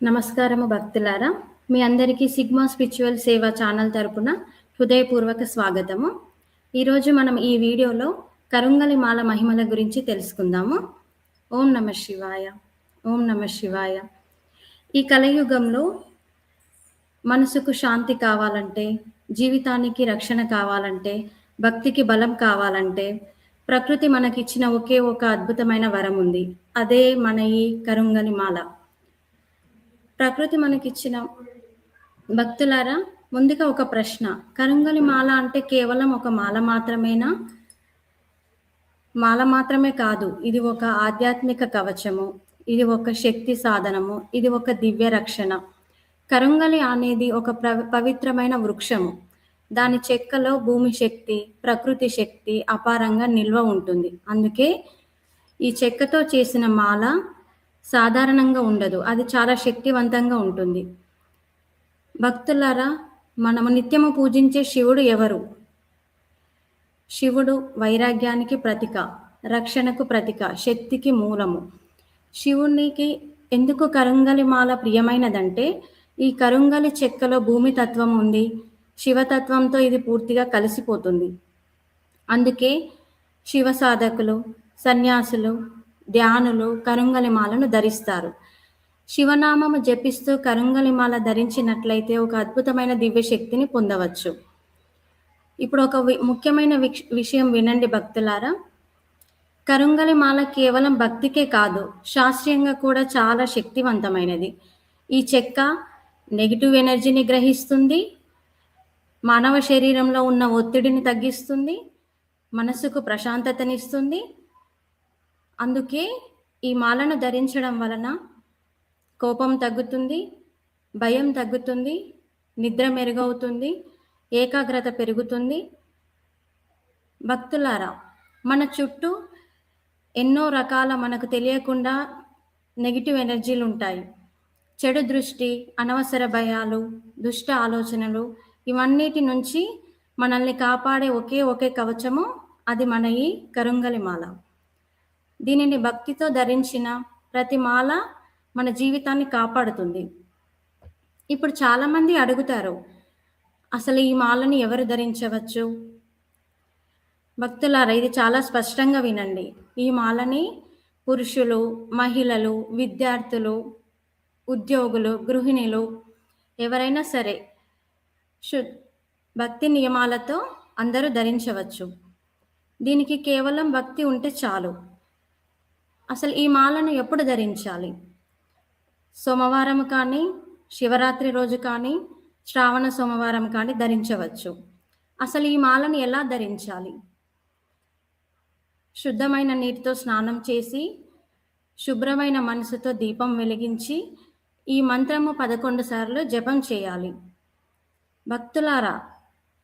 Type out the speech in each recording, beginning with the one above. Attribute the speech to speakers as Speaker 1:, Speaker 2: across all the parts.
Speaker 1: నమస్కారము భక్తులారా. మీ అందరికీ సిగ్మా స్పిరిచువల్ సేవ ఛానల్ తరపున హృదయపూర్వక స్వాగతము. ఈరోజు మనం ఈ వీడియోలో కరుంగలి మాల మహిమల గురించి తెలుసుకుందాము. ఓం నమ శివాయ. ఓం నమ శివాయ. ఈ కలయుగంలో మనసుకు శాంతి కావాలంటే జీవితానికి రక్షణ కావాలంటే భక్తికి బలం కావాలంటే ప్రకృతి మనకిచ్చిన ఒకే ఒక అద్భుతమైన వరం ఉంది అదే మన ఈ కరుంగలి మాల. ప్రకృతి మనకిచ్చిన భక్తులారా ముందుగా ఒక ప్రశ్న. కరంగలి మాల అంటే కేవలం ఒక మాల మాత్రమేనా? మాల మాత్రమే కాదు ఇది ఒక ఆధ్యాత్మిక కవచము ఇది ఒక శక్తి సాధనము ఇది ఒక దివ్య రక్షణ. కరంగలి అనేది ఒక ప్ర పవిత్రమైన వృక్షము. దాని చెక్కలో భూమి శక్తి ప్రకృతి శక్తి అపారంగా నిల్వ ఉంటుంది. అందుకే ఈ చెక్కతో చేసిన మాల సాధారణంగా ఉండదు. అది చాలా శక్తివంతంగా ఉంటుంది. భక్తులారా మనము నిత్యము పూజించే శివుడు ఎవరు? శివుడు వైరాగ్యానికి ప్రతీక రక్షణకు ప్రతీక శక్తికి మూలము. శివునికి ఎందుకు కరుంగలి మాల ప్రియమైనదంటే ఈ కరుంగలి చెక్కలో భూమి తత్వం ఉంది. శివతత్వంతో ఇది పూర్తిగా కలిసిపోతుంది. అందుకే శివ సాధకులు సన్యాసులు ధ్యానులు కరుంగలిమాలను ధరిస్తారు. శివనామము జపిస్తూ కరుంగలిమాల ధరించినట్లయితే ఒక అద్భుతమైన దివ్య శక్తిని పొందవచ్చు. ఇప్పుడు ఒక ముఖ్యమైన విషయం వినండి భక్తులారా. కరుంగలిమాల కేవలం భక్తికే కాదు శాస్త్రీయంగా కూడా చాలా శక్తివంతమైనది. ఈ చెక్క నెగిటివ్ ఎనర్జీని గ్రహిస్తుంది మానవ శరీరంలో ఉన్న ఒత్తిడిని తగ్గిస్తుంది మనసుకు ప్రశాంతతనిస్తుంది అందుకే ఈ మాలను ధరించడం వలన కోపం తగ్గుతుంది భయం తగ్గుతుంది నిద్ర మెరుగవుతుంది ఏకాగ్రత పెరుగుతుంది. భక్తులారా మన చుట్టూ ఎన్నో రకాల మనకు తెలియకుండా నెగిటివ్ ఎనర్జీలు ఉంటాయి. చెడు దృష్టి అనవసర భయాలు దుష్ట ఆలోచనలు ఇవన్నిటి నుంచి మనల్ని కాపాడే ఒకే ఒకే కవచము అది మన ఈ కరుంగలిమాల దీనిని భక్తితో ధరించిన ప్రతి మాల మన జీవితాన్ని కాపాడుతుంది. ఇప్పుడు చాలామంది అడుగుతారు అసలు ఈ మాలని ఎవరు ధరించవచ్చు? భక్తులారా ఇది చాలా స్పష్టంగా వినండి. ఈ మాలని పురుషులు మహిళలు విద్యార్థులు ఉద్యోగులు గృహిణులు ఎవరైనా సరే శు భక్తి నియమాలతో అందరూ ధరించవచ్చు. దీనికి కేవలం భక్తి ఉంటే చాలు. అసలు ఈ మాలను ఎప్పుడు ధరించాలి? సోమవారం కానీ శివరాత్రి రోజు కానీ శ్రావణ సోమవారం కానీ ధరించవచ్చు. అసలు ఈ మాలను ఎలా ధరించాలి? శుద్ధమైన నీటితో స్నానం చేసి శుభ్రమైన మనసుతో దీపం వెలిగించి ఈ మంత్రము పదకొండు సార్లు జపం చేయాలి. భక్తులారా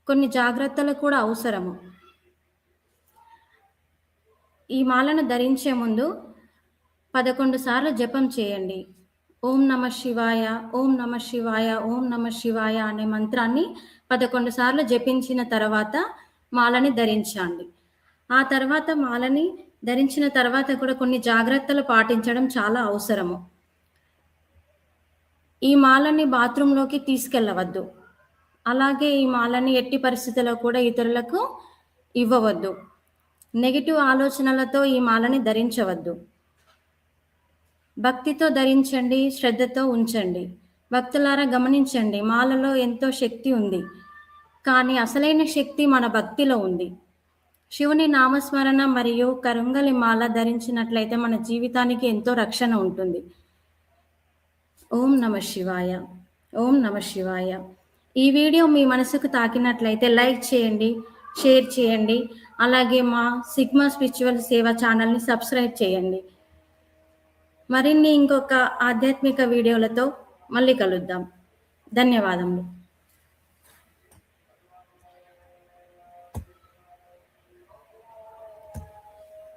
Speaker 1: కొన్ని జాగ్రత్తలు కూడా అవసరము. ఈ మాలను ధరించే ముందు పదకొండు సార్లు జపం చేయండి. ఓం నమ శివాయ ఓం నమ శివాయ ఓం నమ శివాయ అనే మంత్రాన్ని పదకొండు సార్లు జపించిన తర్వాత మాలని ధరించండి. ఆ తర్వాత మాలని ధరించిన తర్వాత కూడా కొన్ని జాగ్రత్తలు పాటించడం చాలా అవసరము. ఈ మాలని బాత్రూంలోకి తీసుకెళ్ళవద్దు. అలాగే ఈ మాలని ఎట్టి పరిస్థితుల్లో కూడా ఇతరులకు ఇవ్వవద్దు. నెగిటివ్ ఆలోచనలతో ఈ మాలని ధరించవద్దు. భక్తితో ధరించండి శ్రద్ధతో ఉంచండి. భక్తులారా గమనించండి మాలలో ఎంతో శక్తి ఉంది. కానీ అసలైన శక్తి మన భక్తిలో ఉంది. శివుని నామస్మరణ మరియు కరుంగలి మాల ధరించినట్లయితే మన జీవితానికి ఎంతో రక్షణ ఉంటుంది. ఓం నమ శివాయ. ఓం నమ శివాయ. ఈ వీడియో మీ మనసుకు తాకినట్లయితే లైక్ చేయండి షేర్ చేయండి. అలాగే మా సిగ్మా స్పిరిచువల్ సేవ ఛానల్ని సబ్స్క్రైబ్ చేయండి. మరిన్ని ఇంకొక ఆధ్యాత్మిక వీడియోలతో మళ్ళీ కలుద్దాం. ధన్యవాదములు.